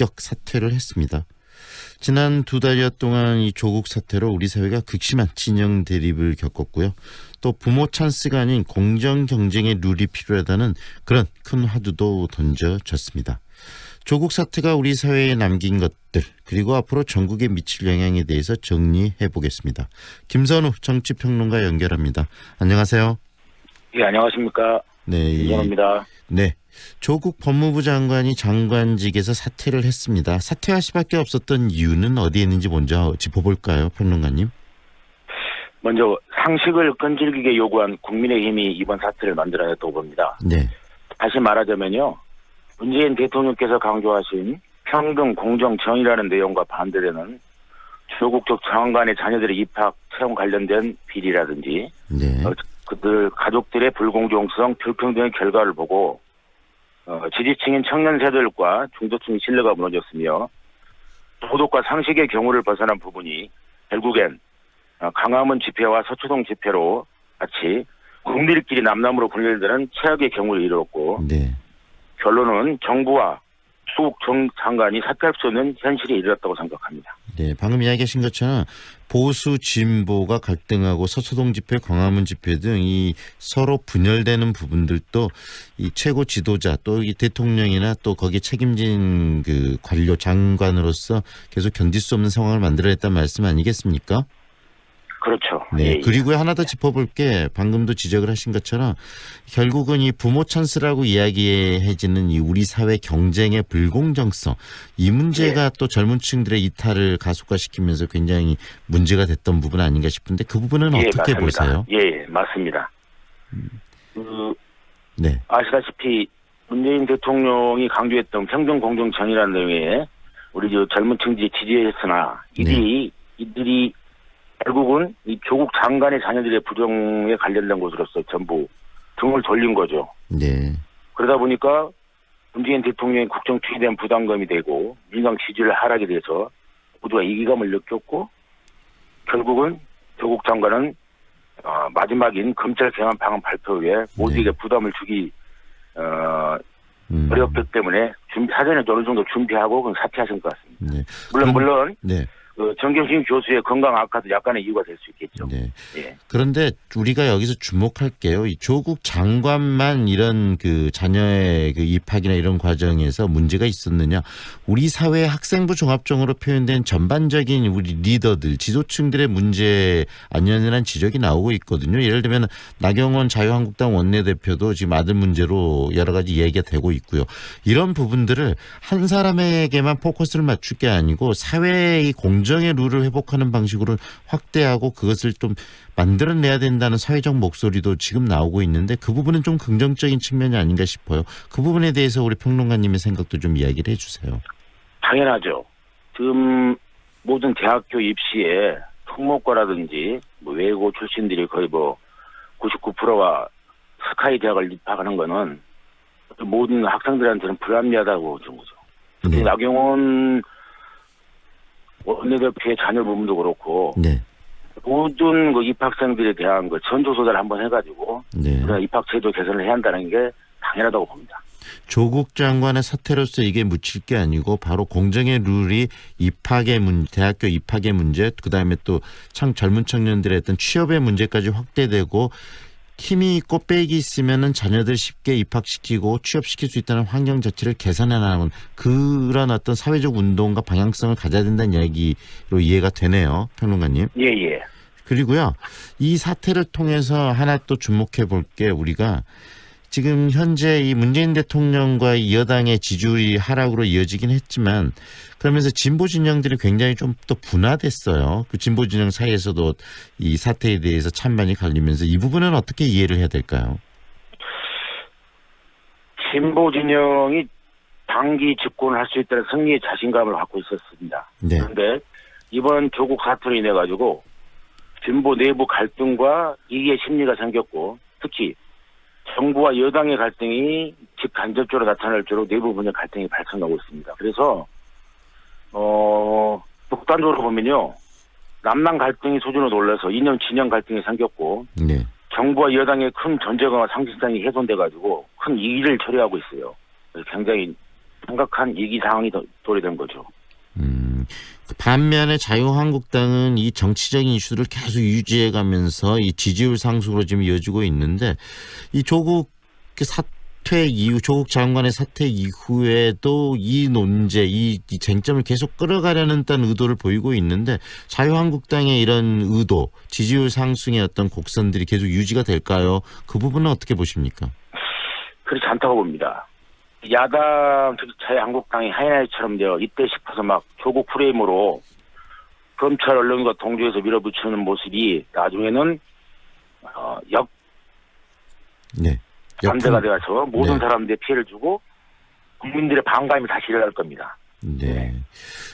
합격 사퇴를 했습니다. 지난 두 달여 동안 이 조국 사태로 우리 사회가 극심한 진영 대립을 겪었고요. 또 부모 찬스가 아닌 공정 경쟁의 룰이 필요하다는 그런 큰 화두도 던져졌습니다. 조국 사태가 우리 사회에 남긴 것들 그리고 앞으로 전국에 미칠 영향에 대해서 정리해 보겠습니다. 김선우 정치평론가 연결합니다. 안녕하세요. 예, 안녕하십니까. 네, 이- 이현입니다. 네. 조국 법무부 장관이 장관직에서 사퇴를 했습니다. 사퇴할 수밖에 없었던 이유는 어디에 있는지 먼저 짚어볼까요, 평론가님? 먼저 상식을 끈질기게 요구한 국민의힘이 이번 사태를 만들어냈다고 봅니다. 네, 다시 말하자면요. 문재인 대통령께서 강조하신 평등, 공정, 정의라는 내용과 반대되는 조국 쪽 장관의 자녀들의 입학, 채용 관련된 비리라든지 네, 어, 그들 가족들의 불공정성, 불평등의 결과를 보고 어, 지지층인 청년 세대들과 중도층의 신뢰가 무너졌으며 도덕과 상식의 경우를 벗어난 부분이 결국엔 어, 강화문 집회와 서초동 집회로 같이 국민들끼리 남남으로 분열되는 최악의 경우를 이루었고 네, 결론은 정부와 수국 정 장관이 사퇴할 수 없는 현실에 이르렀다고 생각합니다. 네. 방금 이야기하신 것처럼 보수 진보가 갈등하고 서초동 집회, 광화문 집회 등 이 서로 분열되는 부분들도 이 최고 지도자 또 이 대통령이나 또 거기에 책임진 그 관료 장관으로서 계속 견딜 수 없는 상황을 만들어냈다는 말씀 아니겠습니까? 그렇죠. 네. 예, 예. 그리고 하나 더 짚어볼 게 방금도 지적을 하신 것처럼 결국은 이 부모 찬스라고 이야기해지는 이 우리 사회 경쟁의 불공정성 이 문제가 또 젊은 층들의 이탈을 가속화시키면서 굉장히 문제가 됐던 부분 아닌가 싶은데 그 부분은 예, 어떻게 맞습니다. 보세요? 예, 예, 맞습니다. 그 네. 아시다시피 문재인 대통령이 강조했던 평등 공정 정의라는 내용에 우리 저 젊은 층들이 지지했으나 이들이 이들이 결국은 이 조국 장관의 자녀들의 부정에 관련된 것으로서 전부 등을 돌린 거죠. 네. 그러다 보니까 문재인 대통령의 국정 투입에 대한 부담감이 되고 민당 지지율 하락이 돼서 모두가 이기감을 느꼈고 결국은 조국 장관은 어, 마지막인 검찰 개헌 방안 발표 후에 모두에게 부담을 주기 어, 음. 어렵기 때문에 준비 사전에 어느 정도 준비하고 그냥 사퇴하신 것 같습니다. 네. 물론 물론 네. 그 정경심 교수의 건강 악화도 약간의 이유가 될 수 있겠죠. 네. 예. 그런데 우리가 여기서 주목할게요. 이 조국 장관만 이런 그 자녀의 그 입학이나 이런 과정에서 문제가 있었느냐? 우리 사회 학생부 종합종으로 표현된 전반적인 우리 리더들, 지도층들의 문제 아니었느냐는 지적이 나오고 있거든요. 예를 들면 나경원 자유한국당 원내대표도 지금 아들 문제로 여러 가지 얘기가 되고 있고요. 이런 부분들을 한 사람에게만 포커스를 맞출 게 아니고 사회의 공 정의 룰을 회복하는 방식으로 확대하고 그것을 좀 만들어내야 된다는 사회적 목소리도 지금 나오고 있는데 그 부분은 좀 긍정적인 측면이 아닌가 싶어요. 그 부분에 대해서 우리 평론가님의 생각도 좀 이야기를 해주세요. 당연하죠. 지금 모든 대학교 입시에 특목고라든지 뭐 외고 출신들이 거의 뭐 99%가 스카이 대학을 입학하는 거는 모든 학생들한테는 불합리하다고 준 거죠. 네. 나경원 원내대표의 자녀 부분도 그렇고 네. 모든 그 입학생들에 대한 그 전조조사를 한번 해가지고 네. 그런 입학 제도 개선을 해야 한다는 게 당연하다고 봅니다. 조국 장관의 사태로서 이게 묻힐 게 아니고 바로 공정의 룰이 입학의 문 대학교 입학의 문제 그다음에 또 참 젊은 청년들의 어떤 취업의 문제까지 확대되고 힘이 있고 백이 있으면은 자녀들 쉽게 입학시키고 취업시킬 수 있다는 환경 자체를 개선해 나가는 그런 어떤 사회적 운동과 방향성을 가져야 된다는 이야기로 이해가 되네요. 평론가님. 예, 예. 그리고요, 이 사태를 통해서 하나 또 주목해 볼 게 우리가 지금 현재 이 문재인 대통령과 이 여당의 지지율이 하락으로 이어지긴 했지만 그러면서 진보 진영들이 굉장히 좀또 분화됐어요. 그 진보 진영 사이에서도 이 사태에 대해서 찬반이 갈리면서 이 부분은 어떻게 이해를 해야 될까요? 진보 진영이 단기 집권을 할 수 있다는 승리의 자신감을 갖고 있었습니다. 네, 그런데 이번 조국 사태로 인해 가지고 진보 내부 갈등과 이해 심리가 생겼고 특히 정부와 여당의 갈등이 직간접적으로 나타날 줄로 내부 분야 갈등이 발생하고 있습니다. 그래서 어 극단적으로 보면요 남남 갈등이 수준을 올라서 이념 진영 갈등이 생겼고 네, 정부와 여당의 큰 전제가 상식성이 훼손돼 가지고 큰 이의를 처리하고 있어요. 굉장히 심각한 위기 상황이 도- 도래된 거죠. 음, 그 반면에 자유한국당은 이 정치적인 이슈들을 계속 유지해가면서 이 지지율 상승으로 지금 이어지고 있는데 이 조국 그 사퇴 이후 조국 장관의 사퇴 이후에도 이 논제, 이, 이 쟁점을 계속 끌어가려는 딴 의도를 보이고 있는데 자유한국당의 이런 의도, 지지율 상승의 어떤 곡선들이 계속 유지가 될까요? 그 부분은 어떻게 보십니까? 그렇지 않다고 봅니다. 야당, 특히 자유한국당이 하이나이처럼 되어 이때 싶어서 막 조국 프레임으로 검찰 언론과 동조해서 밀어붙이는 모습이 나중에는 어, 역 네. 반대가 되어서 모든 네. 사람들의 피해를 주고 국민들의 반감이 다시 일어날 겁니다. 네.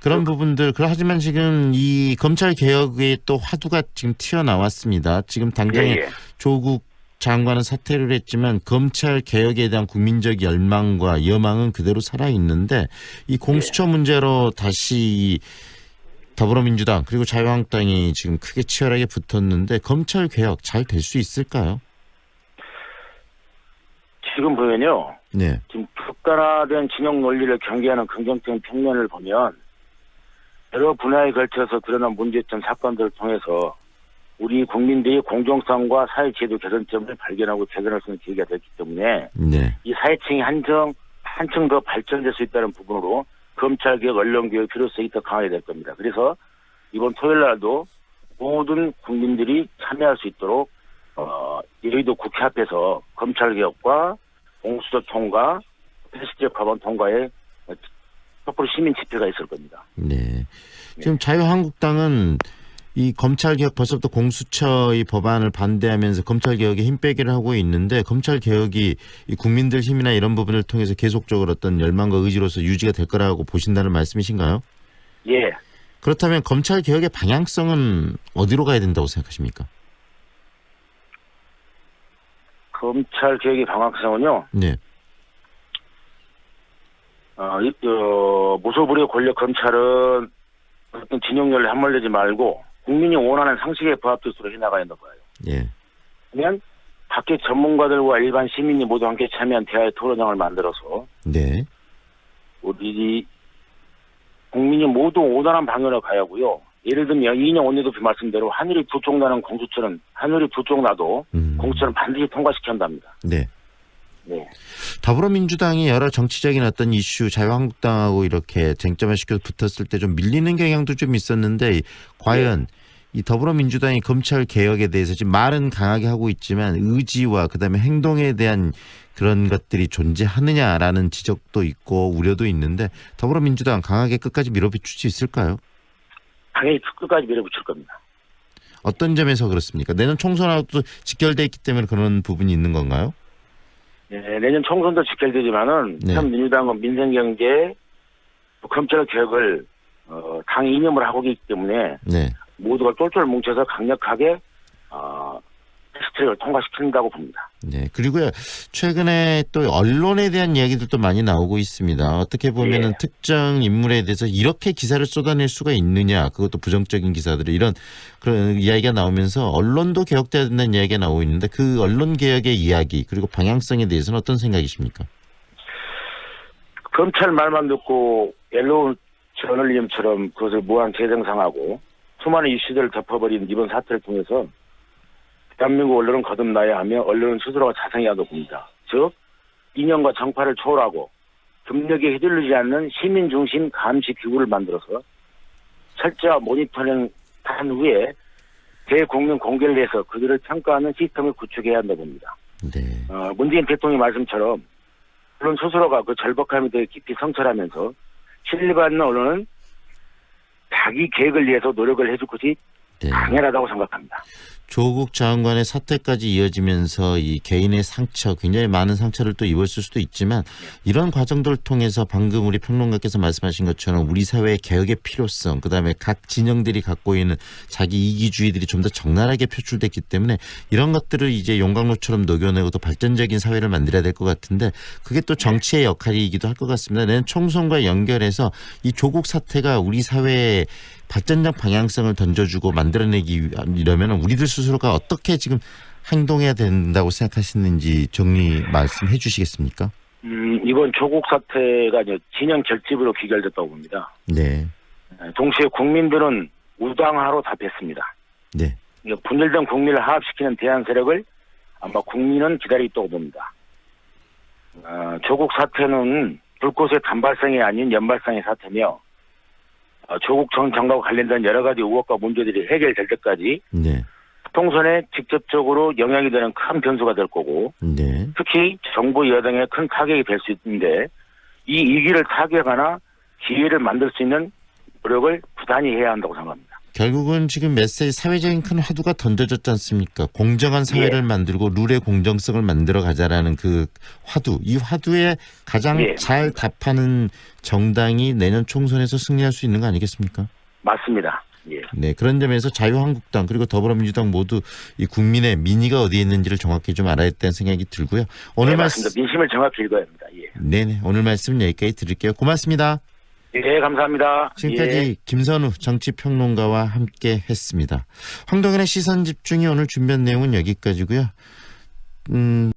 그런 부분들, 그 하지만 지금 이 검찰 개혁에 또 화두가 지금 튀어나왔습니다. 지금 당장에 예, 예. 조국 장관은 사퇴를 했지만 검찰 개혁에 대한 국민적 열망과 여망은 그대로 살아 있는데 이 공수처 예. 문제로 다시 이 더불어민주당 그리고 자유한국당이 지금 크게 치열하게 붙었는데 검찰 개혁 잘 될 수 있을까요? 지금 보면요. 네. 지금 극단화된 진영 논리를 경계하는 긍정적인 평면을 보면 여러 분야에 걸쳐서 드러난 문제점 사건들을 통해서 우리 국민들이 공정성과 사회 제도 개선점을 발견하고 개선할 수 있는 기회가 됐기 때문에 네. 이 사회층이 한층 한층 더 발전될 수 있다는 부분으로 검찰개혁, 언론개혁 필요성이 더 강화될 겁니다. 그래서 이번 토요일 날도 모든 국민들이 참여할 수 있도록 어, 여의도 국회 앞에서 검찰개혁과 공수처 통과, 패스트트랙 법안 통과에 촛불 시민 집회가 있을 겁니다. 네. 지금 자유한국당은 이 검찰 개혁 벌써부터 공수처의 법안을 반대하면서 검찰 개혁에 힘 빼기를 하고 있는데 검찰 개혁이 이 국민들 힘이나 이런 부분을 통해서 계속적으로 어떤 열망과 의지로서 유지가 될 거라고 보신다는 말씀이신가요? 예, 그렇다면 검찰 개혁의 방향성은 어디로 가야 된다고 생각하십니까? 검찰개혁의 방향성은요, 네. 어, 이, 어, 무소불위의 권력 검찰은 어떤 진영열에 함몰되지 말고 국민이 원하는 상식에 있도록 해나가야 한다고 봐요. 예. 그러면 밖에 전문가들과 일반 시민이 모두 함께 참여한 대화의 토론장을 만들어서 네. 우리 국민이 모두 온전한 방향으로 가야 하고요. 예를 들면 이인영 원내대표 말씀대로 하늘이 두쪽 나는 공수처는 하늘이 두쪽 나도 음. 공수처는 반드시 통과시켜야 한답니다. 네. 네. 더불어민주당이 여러 정치적인 어떤 이슈 자유한국당하고 이렇게 쟁점을 시켜서 붙었을 때 좀 밀리는 경향도 좀 있었는데 과연 이 더불어민주당이 검찰 개혁에 대해서 지금 말은 강하게 하고 있지만 의지와 그다음에 행동에 대한 그런 것들이 존재하느냐라는 지적도 있고 우려도 있는데 더불어민주당 강하게 끝까지 밀어붙일 수 있을까요? 당연히 끝까지 밀어붙일 겁니다. 어떤 점에서 그렇습니까? 내년 총선하고도 직결돼 있기 때문에 그런 부분이 있는 건가요? 네, 내년 총선도 직결되지만은 네. 참 민주당은 민생 경제 검찰 개혁을 어, 당 이념을 하고 있기 때문에 네. 모두가 똘똘 뭉쳐서 강력하게 어, 패스트트랙을 통과시킨다고 봅니다. 네. 그리고요, 최근에 또 언론에 대한 이야기들도 많이 나오고 있습니다. 어떻게 보면은 예. 특정 인물에 대해서 이렇게 기사를 쏟아낼 수가 있느냐, 그것도 부정적인 기사들을 이런 그런 이야기가 나오면서 언론도 개혁돼야 된다는 이야기가 나오고 있는데 그 언론 개혁의 이야기 그리고 방향성에 대해서는 어떤 생각이십니까? 검찰 말만 듣고 옐로우 저널리즘처럼 그것을 무한 재생산하고 수많은 이슈들을 덮어버린 이번 사태를 통해서 대한민국 언론은 거듭나야 하며 언론은 스스로가 자성해야 한다고 봅니다. 즉 이념과 정파를 초월하고 금력에 휘둘리지 않는 시민 중심 감시 기구를 만들어서 철저한 모니터링 한 후에 대국민 공개를 해서 그들을 평가하는 시스템을 구축해야 한다고 봅니다. 네. 어, 문재인 대통령 말씀처럼 언론 스스로가 그 절박함에 대해 깊이 성찰하면서 신뢰받는 언론은 자기 계획을 위해서 노력을 해줄 것이 네. 당연하다고 생각합니다. 조국 장관의 사태까지 이어지면서 이 개인의 상처, 굉장히 많은 상처를 또 입었을 수도 있지만 이런 과정들을 통해서 방금 우리 평론가께서 말씀하신 것처럼 우리 사회의 개혁의 필요성, 그다음에 각 진영들이 갖고 있는 자기 이기주의들이 좀 더 적나라하게 표출됐기 때문에 이런 것들을 이제 용광로처럼 녹여내고 또 발전적인 사회를 만들어야 될 것 같은데 그게 또 정치의 역할이기도 할 것 같습니다. 내년 총선과 연결해서 이 조국 사태가 우리 사회에 발전적 방향성을 던져주고 만들어내기 이러면 우리들 스스로가 어떻게 지금 행동해야 된다고 생각하시는지 정리 말씀해 주시겠습니까? 음, 이번 조국 사태가 진영 결집으로 귀결됐다고 봅니다. 네. 에, 동시에 국민들은 우당화로 답했습니다. 네. 분열된 국민을 화합시키는 대안 세력을 아마 국민은 기다리고 있다고 봅니다. 어, 조국 사태는 불꽃의 단발성이 아닌 연발성의 사태며 어, 조국 전 장관과 관련된 여러 가지 의혹과 문제들이 해결될 때까지 네. 통선에 직접적으로 영향이 되는 큰 변수가 될 거고 네. 특히 정부 여당에 큰 타격이 될 수 있는데 이 위기를 타개하거나 기회를 만들 수 있는 노력을 부단히 해야 한다고 생각합니다. 결국은 지금 메시지 사회적인 큰 화두가 던져졌지 않습니까? 공정한 사회를 예. 만들고 룰의 공정성을 만들어 가자라는 그 화두. 이 화두에 가장 예, 잘 답하는 정당이 내년 총선에서 승리할 수 있는 거 아니겠습니까? 맞습니다. 예. 네, 그런 점에서 자유한국당 그리고 더불어민주당 모두 이 국민의 민의가 어디에 있는지를 정확히 좀 알아야 된다는 생각이 들고요. 오늘 네, 말씀. 민심을 정확히 읽어야 합니다. 예. 네네 오늘 말씀 여기까지 드릴게요. 고맙습니다. 예, 감사합니다. 지금까지 예. 김선우 정치평론가와 함께 했습니다. 황동현의 시선 집중이 오늘 준비한 내용은 여기까지고요. 음,